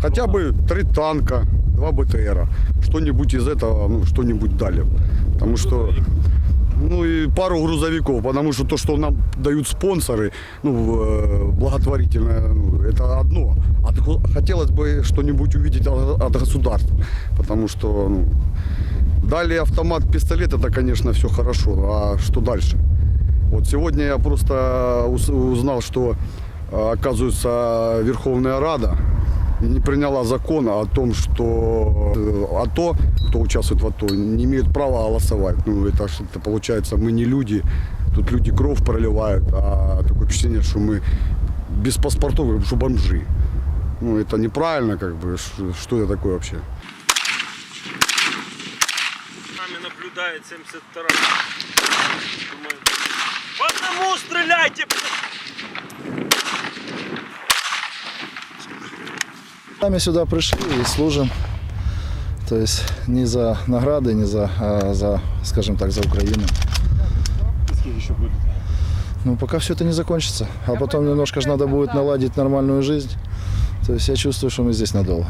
Хотя бы три танка, два БТРа. Что-нибудь из этого, ну, что-нибудь дали. Потому что ну и пару грузовиков, потому что то, что нам дают спонсоры, ну, э, благотворительное, ну, это одно. А хо- хотелось бы что-нибудь увидеть от, государства, потому что ну, дали автомат, пистолет, это, конечно, все хорошо, а что дальше? Вот сегодня я просто узнал, что, э, оказывается, Верховная Рада не приняла закона о том, что э, АТО, кто участвует в АТО, не имеют права голосовать. Ну, это, это получается, мы не люди, тут люди кровь проливают, а такое впечатление, что мы без паспортов, что бомжи. Ну, это неправильно, как бы, что это такое вообще? нами наблюдает 72 Думаю, По одному стреляйте! блядь! Сами сюда пришли и служим. То есть не за награды, не за, а за, скажем так, за Украину. Ну, пока все это не закончится. А потом немножко же надо будет наладить нормальную жизнь. То есть я чувствую, что мы здесь надолго.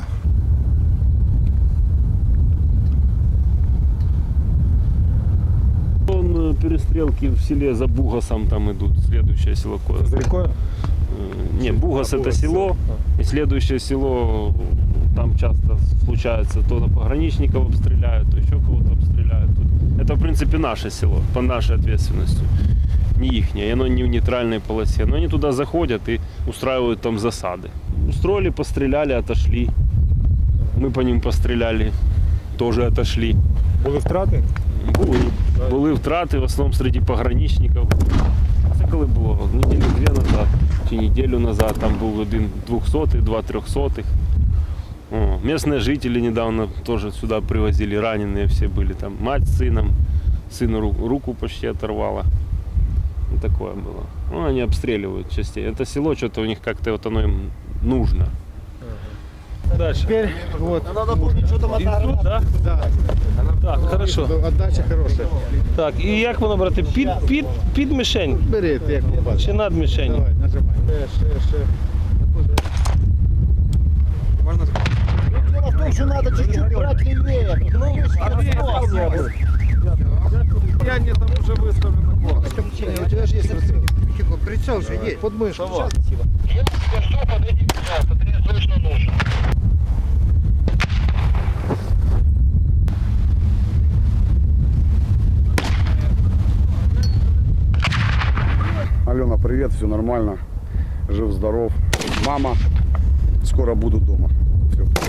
Э, перестрелки в селе за Бугасом там идут. Следующее село. Ко- За рекою? Э, Не, Бугас это село. И следующее село, э, там часто случается, то на пограничников обстреляют, то еще кого-то обстреляют. Тут- Это, в принципе, наше село, по нашей ответственности. Не ихнее, и оно не в нейтральной полосе. Но они туда заходят и устраивают там засады. Устроили, постреляли, отошли. Мы по ним постреляли, тоже отошли. Були втрати? Були. Були втрати в основному серед пограничників. Це коли було? Неділю назад там був один 200, два 300. О, местные жители недавно тоже сюда привозили, раненые все были. Там мать с сыном, сыну ру- руку почти оторвала. Ну, такое было. Ну, они обстреливают частей. Это село, что-то у них как-то вот оно им нужно. Дальше. Теперь вот. Надо помнить, что там І тут, да? Да. Так, хорошо. Отдача хорошая. Так, і як воно брати? Під, під, під мишень Бери, як попадешь. чи над мишенью? Давай, нажимай. Ще, ще, ще. Дело в том, что надо чуть-чуть брать левее. Ну, вы Я не там уже виставлено план. У тебя же есть прицел. Прицел же есть. Под мышку. Я тебе что, подойди к Все нормально, жив-здоров. Мама, скоро буду дома. Все.